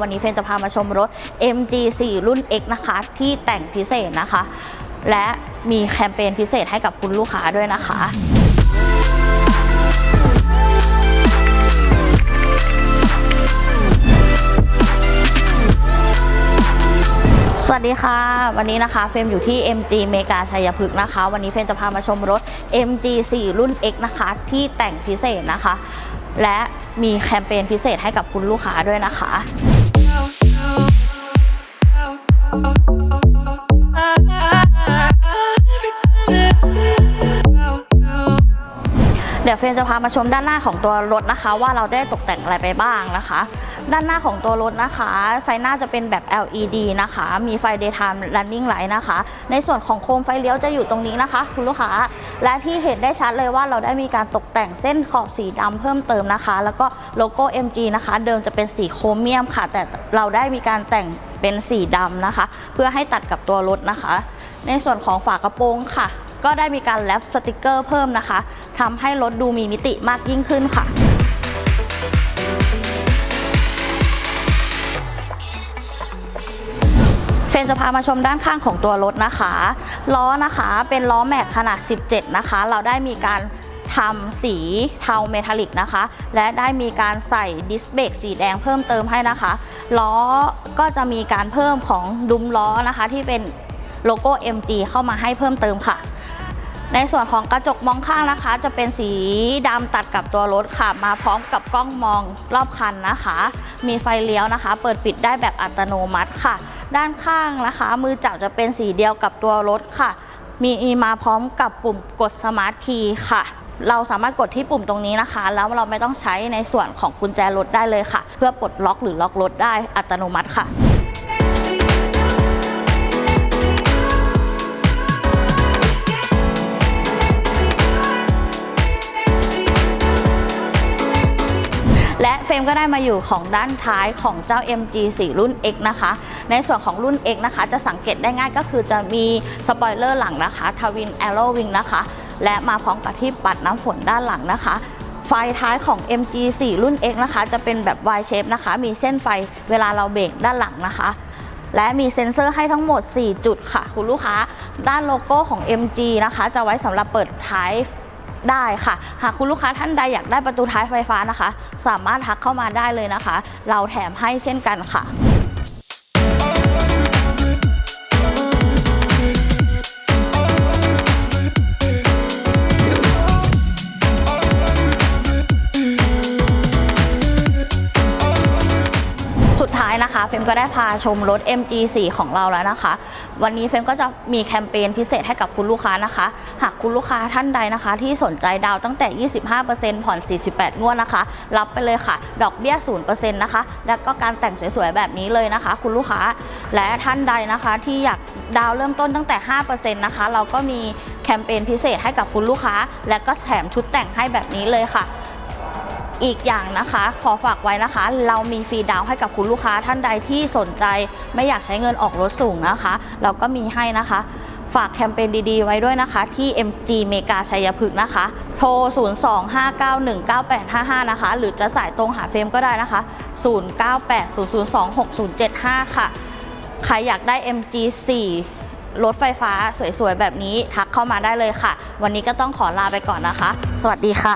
วันนี้เฟรนจะพามาชมรถ MG4 รุ่น X นะคะ ที่แต่งพิเศษนะคะ และมีแคมเปญพิเศษให้กับคุณลูกค้าด้วยนะคะ สวัสดีค่ะ วันนี้นะคะเฟรมอยู่ที่ MG เมกาชัยพฤกษ์นะคะ วันนี้เฟรมจะพามาชมรถ MG4 รุ่น X นะคะ ที่แต่งพิเศษนะคะและมีแคมเปญพิเศษให้กับคุณลูกค้าด้วยนะคะ เดี๋ยวเฟนจะพามาชมด้านหน้าของตัวรถนะคะ ว่าเราได้ตกแต่งอะไรไปบ้างนะคะ ด้านหน้าของตัวรถนะคะ ไฟหน้าจะเป็นแบบ LED นะคะ มีไฟ daytime running light นะคะ ในส่วนของโคมไฟเลี้ยวจะอยู่ตรงนี้นะคะ คุณลูกค้า และที่เห็นได้ชัดเลยว่าเราได้มีการตกแต่งเส้นขอบสีดำเพิ่มเติมนะคะ แล้วก็โลโก้ MG นะคะ เดิมจะเป็นสีโครเมียมค่ะ แต่เราได้มีการแต่งเป็นสีดำนะคะ เพื่อให้ตัดกับตัวรถนะคะ ในส่วนของฝากระโปรงค่ะ ก็ได้มีการแรปสติกเกอร์เพิ่มนะคะทำให้รถดูมีมิติมากยิ่งขึ้นค่ะเฟนจะพามาชมด้านข้างของตัวรถนะคะ ล้อนะคะเป็นล้อแม็กขนาด 17 นะคะ เราได้มีการทำสีเทาเมทัลลิกนะคะ และได้มีการใส่ดิสเบรกสีแดงเพิ่มเติมให้นะคะ ล้อก็จะมีการเพิ่มของดุมล้อนะคะ ที่เป็นโลโก้ MG เข้ามาให้เพิ่มเติมค่ะ ในส่วนของกระจกมองข้างนะคะ จะเป็นสีดำตัดกับตัวรถค่ะ มาพร้อมกับกล้องมองรอบคันนะคะ มีไฟเลี้ยวนะคะ เปิดปิดได้แบบอัตโนมัติค่ะ ด้านข้างนะคะ มือจับจะเป็นสีเดียวกับตัวรถค่ะ มีมาพร้อมกับปุ่มกดสมาร์ทคีย์ค่ะ เราสามารถกดที่ปุ่มตรงนี้นะคะ แล้วเราไม่ต้องใช้ในส่วนของกุญแจรถได้เลยค่ะ เพื่อปลดล็อกหรือล็อกรถได้อัตโนมัติค่ะ และเฟรมก็ได้มาอยู่ของด้านท้ายของเจ้า MG4 รุ่น X นะคะ ในส่วนของรุ่น X นะคะ จะสังเกตได้ง่ายก็คือจะมีสปอยเลอร์หลังนะคะทวินแอโรวิงนะคะ และมาพร้อมกับที่ปัดน้ำฝนด้านหลังนะคะไฟท้ายของ MG4 รุ่น X นะคะ จะเป็นแบบ Y shape นะคะ มีเส้นไฟเวลาเราเบรกด้านหลังนะคะ และมีเซ็นเซอร์ให้ทั้งหมด 4 จุดค่ะ คุณลูกค้า ด้านโลโก้ของ MG นะคะ จะไว้สำหรับเปิดท้าย ได้ค่ะ หากคุณลูกค้าท่านใดอยากได้ประตูท้ายไฟฟ้านะคะ สามารถทักเข้ามาได้เลยนะคะ เราแถมให้เช่นกันค่ะ นะคะเฟมก็ได้พาชมรถ MG4 ของเราแล้วนะคะ วันนี้เฟมก็จะมีแคมเปญพิเศษให้กับคุณลูกค้านะคะ หากคุณลูกค้าท่านใดนะคะ ที่สนใจดาวตั้งแต่ 25%ผ่อน 48 งวดนะคะ รับไปเลยค่ะ ดอกเบี้ย 0%นะคะ แล้วก็การแต่งสวยๆ แบบนี้เลยนะคะ คุณลูกค้า และท่านใดนะคะที่อยากดาวเริ่มต้นตั้งแต่ 5%นะคะ เราก็มีแคมเปญพิเศษให้กับคุณลูกค้า และก็แถมชุดแต่งให้แบบนี้เลยค่ะ อีกอย่างนะคะ ขอฝากไว้นะคะ เรามีฟรีดาวให้กับคุณลูกค้าท่านใดที่สนใจ ไม่อยากใช้เงินออกรถสูงนะคะ เราก็มีให้นะคะ ฝากแคมเปญดีๆ ไว้ด้วยนะคะ ที่ MG เมกาชัยพฤกษ์นะคะ โทร 025919855 นะคะ หรือจะสายตรงหาเฟรมก็ได้นะคะ 0980026075 ค่ะ ใครอยากได้ MG4 รถไฟฟ้าสวยๆ แบบนี้ทักเข้ามาได้เลยค่ะ วันนี้ก็ต้องขอลาไปก่อนนะคะ สวัสดีค่ะ